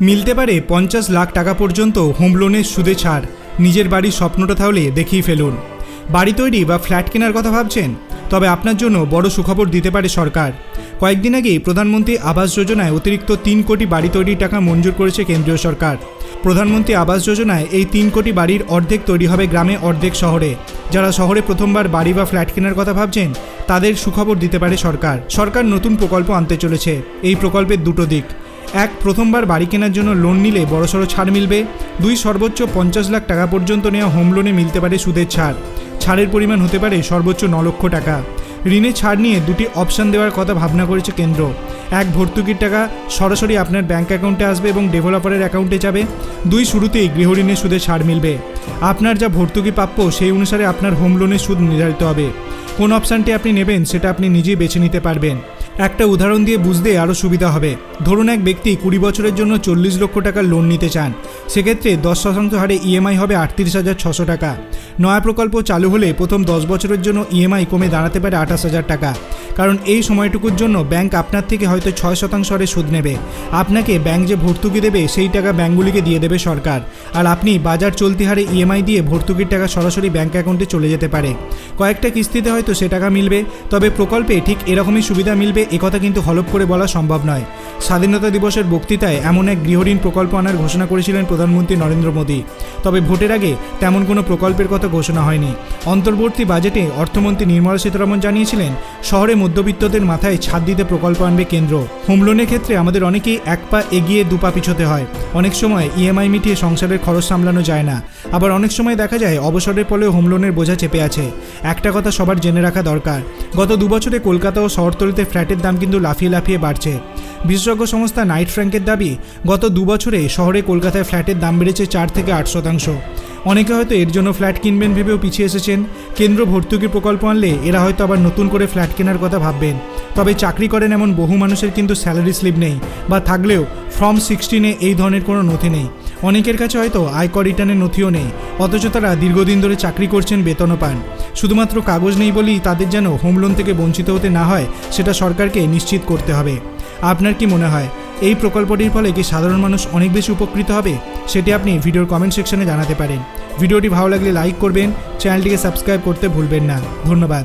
মিলতে পারে পঞ্চাশ লাখ টাকা পর্যন্ত হোম লোনের সুদে ছাড়। নিজের বাড়ির স্বপ্নটা তাহলে দেখিয়ে ফেলুন। বাড়ি তৈরি বা ফ্ল্যাট কেনার কথা ভাবছেন? তবে আপনার জন্য বড় সুখবর দিতে পারে সরকার। কয়েকদিন আগেই প্রধানমন্ত্রী আবাস যোজনায় অতিরিক্ত তিন কোটি বাড়ি তৈরির টাকা মঞ্জুর করেছে কেন্দ্রীয় সরকার। প্রধানমন্ত্রী আবাস যোজনায় এই তিন কোটি বাড়ির অর্ধেক তৈরি হবে গ্রামে, অর্ধেক শহরে। যারা শহরে প্রথমবার বাড়ি বা ফ্ল্যাট কেনার কথা ভাবছেন, তাদের সুখবর দিতে পারে সরকার। সরকার নতুন প্রকল্প আনতে চলেছে। এই প্রকল্পের দুটো দিক। এক প্রথমবার বাড়ি কেনার জন্য লোন নিলে বড়সড় ছাড় মিলবে। দুই সর্বোচ্চ পঞ্চাশ লাখ টাকা পর্যন্ত নেওয়া হোম লোনে মিলতে পারে সুদের ছাড়। ছাড়ের পরিমাণ হতে পারে সর্বোচ্চ ন লক্ষ টাকা। ঋণে ছাড় নিয়ে দুটি অপশান দেওয়ার কথা ভাবনা করেছে কেন্দ্র। এক, ভর্তুকির টাকা সরাসরি আপনার ব্যাঙ্ক অ্যাকাউন্টে আসবে এবং ডেভেলপারের অ্যাকাউন্টে যাবে। দুই, শুরুতেই গৃহ গৃহঋণের সুদে ছাড় মিলবে। আপনার যা ভর্তুকি প্রাপ্য, সেই অনুসারে আপনার হোম লোনের সুদ নির্ধারিত হবে। কোন অপশানটি আপনি নেবেন, সেটা আপনি নিজেই বেছে নিতে পারবেন। একটা উদাহরণ দিয়ে বুঝতে আরও সুবিধা হবে। ধরুন এক ব্যক্তি কুড়ি বছরের জন্য চল্লিশ লক্ষ টাকার লোন নিতে চান। সেক্ষেত্রে দশ শতাংশ হারে ইএমআই হবে আটত্রিশ হাজার ছশো টাকা। নয়া প্রকল্প চালু হলে প্রথম দশ বছরের জন্য ইএমআই কমে দাঁড়াতে পারে আঠাশ হাজার টাকা। কারণ এই সময়টুকুর জন্য ব্যাংক আপনার থেকে হয়তো ছয় শতাংশ হারে সুদ নেবে। আপনাকে ব্যাংক যে ভর্তুকি দেবে, সেই টাকা ব্যাঙ্কগুলিকে দিয়ে দেবে সরকার। আর আপনি বাজার চলতি হারে ইএমআই দিয়ে ভর্তুকির টাকা সরাসরি ব্যাংক অ্যাকাউন্টে চলে যেতে পারে। কয়েকটা কিস্তিতে হয়তো সে টাকা মিলবে, তবে প্রকল্পে ঠিক এরকমই সুবিধা মিলবে একথা কিন্তু হলপ করে বলা সম্ভব নয়। স্বাধীনতা দিবসের বক্তৃতায় এমন এক গৃহঋণ প্রকল্প আনার ঘোষণা করেছিলেন প্রধানমন্ত্রী নরেন্দ্র মোদী। তবে ভোটের আগে তেমন কোনো প্রকল্পের কথা ঘোষণা হয়নি। অন্তর্বর্তী বাজেটে অর্থমন্ত্রী নির্মলা সীতারমন জানিয়েছিলেন, শহরে মধ্যবিত্তদের মাথায় ছাদ দিতে প্রকল্প আনবে কেন্দ্র। হোম লোনের ক্ষেত্রে আমাদের অনেকেই এক পা এগিয়ে দু পা পিছোতে হয়। অনেক সময় ইএমআই মিটিয়ে সংসারের খরচ সামলানো যায় না। আবার অনেক সময় দেখা যায় অবসরের ফলেও হোম লোনের বোঝা চেপে আছে। একটা কথা সবার জেনে রাখা দরকার। গত দু বছরে কলকাতা ও শহরতলিতে ফ্ল্যাটের দাম কিন্তু লাফিয়ে লাফিয়ে বাড়ছে। বিশেষজ্ঞ সংস্থা নাইট ফ্র্যাঙ্কের দাবি, গত দু বছরে শহরে কলকাতায় ফ্ল্যাটের দাম বেড়েছে চার থেকে আট শতাংশ। অনেকে হয়তো এর জন্য ফ্ল্যাট কিনবেন ভেবেও পিছিয়ে এসেছেন। কেন্দ্র ভর্তুকি প্রকল্প আনলে এরা হয়তো আবার নতুন করে ফ্ল্যাট কেনার কথা ভাববেন। তবে চাকরি করেন এমন বহু মানুষের কিন্তু স্যালারি স্লিপ নেই বা থাকলেও ফর্ম সিক্সটিনে এই ধরনের কোনো নথি নেই। অনেকের কাছে হয়তো আয়কর রিটার্নের নথিও নেই, অথচ তারা দীর্ঘদিন ধরে চাকরি করছেন বেতনও পান। শুধুমাত্র কাগজ নেই বলেই তাদের যেন হোম লোন থেকে বঞ্চিত হতে না হয়, সেটা সরকারকে নিশ্চিত করতে হবে। আপনার কি মনে হয়, এই প্রকল্পটির ফলে কি সাধারণ মানুষ অনেক বেশি উপকৃত হবে? সেটি আপনি ভিডিওর কমেন্ট সেকশনে জানাতে পারেন। ভিডিওটি ভালো লাগলে লাইক করবেন চ্যানেলটিকে সাবস্ক্রাইব করতে ভুলবেন না। ধন্যবাদ।